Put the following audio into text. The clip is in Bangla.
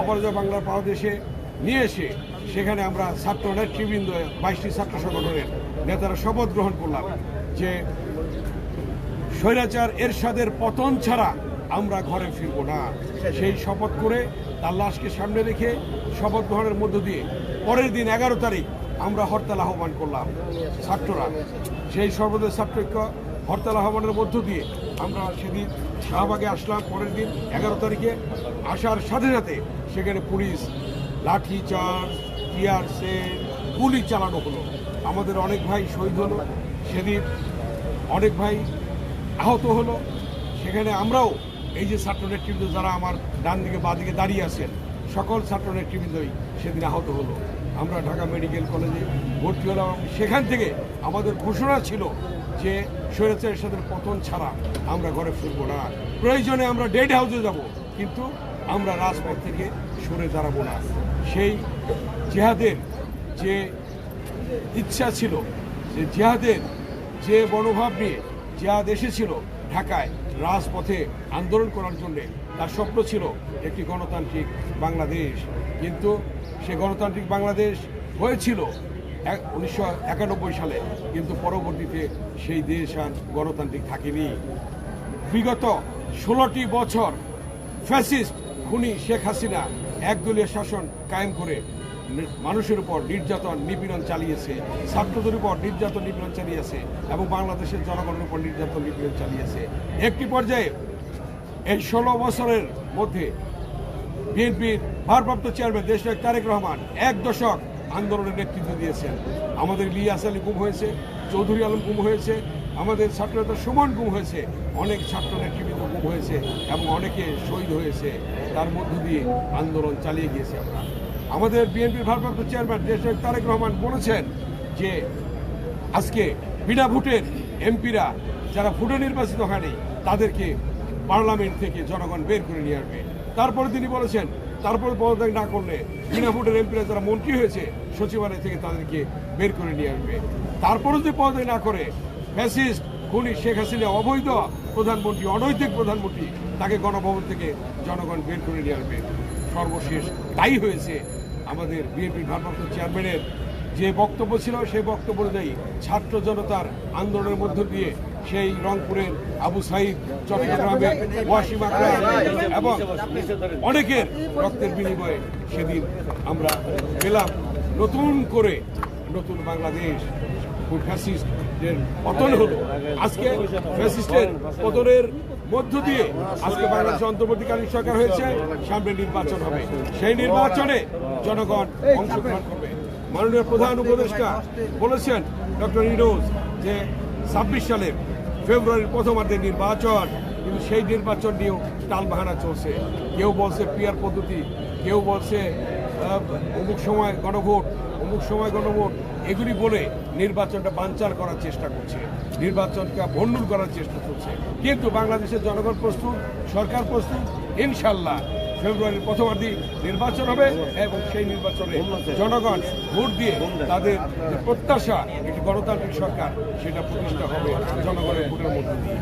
অপরাজয় বাংলার পাদদেশে নিয়ে এসে সেখানে আমরা ছাত্র নেতৃবৃন্দ, বাইশটি ছাত্র সংগঠনের নেতারা শপথ গ্রহণ করলাম যে স্বৈরাচার এরশাদের পতন ছাড়া আমরা ঘরে ফিরবো না। সেই শপথ করে তার লাশকে সামনে রেখে শপথ গ্রহণের মধ্য দিয়ে পরের দিন এগারো তারিখ আমরা হরতাল আহ্বান করলাম ছাত্ররা। সেই সর্বদয় ছাত্রৈক্য হরতাল আহ্বানের মধ্য দিয়ে আমরা সেদিন শাহবাগে আসলাম। পরের দিন এগারো তারিখে আসার সাথে সাথে সেখানে পুলিশ লাঠি চার্জ, টিয়ার সেল গুলি চালানো হলো। আমাদের অনেক ভাই শহীদ হলো। সেদিন অনেক ভাই আহত হলো। সেখানে আমরাও এই যে ছাত্র নেতৃবৃন্দ যারা আমার ডান দিকে, বাঁ দিকে দাঁড়িয়ে আছেন, সকল ছাত্র নেতৃবৃন্দই সেদিন আহত হলো। আমরা ঢাকা মেডিকেল কলেজে ভর্তি হলাম সেখান থেকে আমাদের ঘোষণা ছিল যে স্বৈরাচারের সাথে পতন ছাড়া আমরা ঘরে ফিরবো না। প্রয়োজনে আমরা ডেড হাউসে যাব, কিন্তু আমরা রাজপথ থেকে সরে দাঁড়াবো না। সেই জেহাদের যে ইচ্ছা ছিল যে জেহাদের যে মনোভাব নিয়ে জিহাদ এসেছিল ঢাকায় রাজপথে আন্দোলন করার জন্যে, তার স্বপ্ন ছিল একটি গণতান্ত্রিক বাংলাদেশ। কিন্তু সে গণতান্ত্রিক বাংলাদেশ হয়েছিল উনিশশো একানব্বই সালে কিন্তু পরবর্তীতে সেই দেশ আর গণতান্ত্রিক থাকেনি। বিগত ষোলোটি বছর ফ্যাসিস্ট খুনি শেখ হাসিনা একদলীয় শাসন কায়েম করে মানুষের উপর নির্যাতন, নিপীড়ন চালিয়েছে, ছাত্রদের উপর নির্যাতন, নিপীড়ন চালিয়েছে এবং বাংলাদেশের জনগণের উপর নির্যাতন, নিপীড়ন চালিয়েছে। একটি পর্যায়ে এই ষোলো বছরের মধ্যে বিএনপির ভারপ্রাপ্ত চেয়ারম্যান দেশনায়ক তারেক রহমান এক দশক আন্দোলনের নেতৃত্ব দিয়েছেন। আমাদের লিয়াস আলী গুম হয়েছে, চৌধুরী আলম গুম হয়েছে, আমাদের ছাত্রনেতা সুমন গুম হয়েছে, অনেক ছাত্র নেতৃবৃন্দ গুম হয়েছে এবং অনেকে শহীদ হয়েছে। তার মধ্য দিয়ে আন্দোলন চালিয়ে গিয়েছে আমরা। আমাদের বিএনপির ভারপ্রাপ্ত চেয়ারম্যান দেশনায়ক তারেক রহমান বলেছেন যে, আজকে বিনা ভোটের এমপিরা যারা ভোটে নির্বাচিত হয়নি, তাদেরকে পার্লামেন্ট থেকে জনগণ বের করে নিয়ে আসবে। তারপরে তিনি বলেছেন তারপরে পদত্যাগ না করলে বিনা ভোটের এমপিরা যারা মন্ত্রী হয়েছে, সচিবালয় থেকে তাদেরকে বের করে নিয়ে আসবে। তারপরও যদি পদত্যাগ না করে, ফ্যাসিস্ট খুনি শেখ হাসিনা অবৈধ প্রধানমন্ত্রী, অনৈতিক প্রধানমন্ত্রী, তাকে গণভবন থেকে জনগণ বের করে নিয়ে আসবে। সর্বশেষ তাই হয়েছে আমাদের বিএনপির ভারপ্রাপ্ত চেয়ারম্যানের যে বক্তব্য ছিল, সেই বক্তব্য অনুযায়ী ছাত্র জনতার আন্দোলনের মধ্য দিয়ে সেই রংপুরের আবু সাইদ চট্টগ্রামে ওয়াসিম আকরাম এবং অনেকের রক্তের বিনিময়ে সেদিন আমরা পেলাম নতুন করে নতুন বাংলাদেশ। ফ্যাসিস্টের পতন হলো। আজকে ফ্যাসিস্টের পতনের মধ্য দিয়ে আজকে বাংলাদেশ অন্তর্বর্তীকালীন সরকার হয়েছে, সামনে নির্বাচন হবে। সেই নির্বাচনে জনগণ অংশগ্রহণ করবে। মাননীয় প্রধান উপদেষ্টা বলেছেন ডক্টর ইনোজ যে ছাব্বিশ সালের ফেব্রুয়ারির প্রথমার্ধে নির্বাচন, কিন্তু সেই নির্বাচন নিয়েও টালবাহানা চলছে। কেউ বলছে পিয়ার পদ্ধতি, কেউ বলছে অমুক সময় গণভোট, অমুক সময় গণভোট, এগুলি বলে নির্বাচনটা বাঞ্চার করার চেষ্টা করছে, নির্বাচনকে ভণ্ডুল করার চেষ্টা করছে। কিন্তু বাংলাদেশের জনগণ প্রস্তুত, সরকার প্রস্তুত, ইনশাল্লাহ ফেব্রুয়ারির প্রথমার্ধে নির্বাচন হবে এবং সেই নির্বাচনে জনগণ ভোট দিয়ে তাদের যে প্রত্যাশা, একটি গণতান্ত্রিক সরকার, সেটা প্রতিষ্ঠা হবে জনগণের ভোটের মধ্য দিয়ে।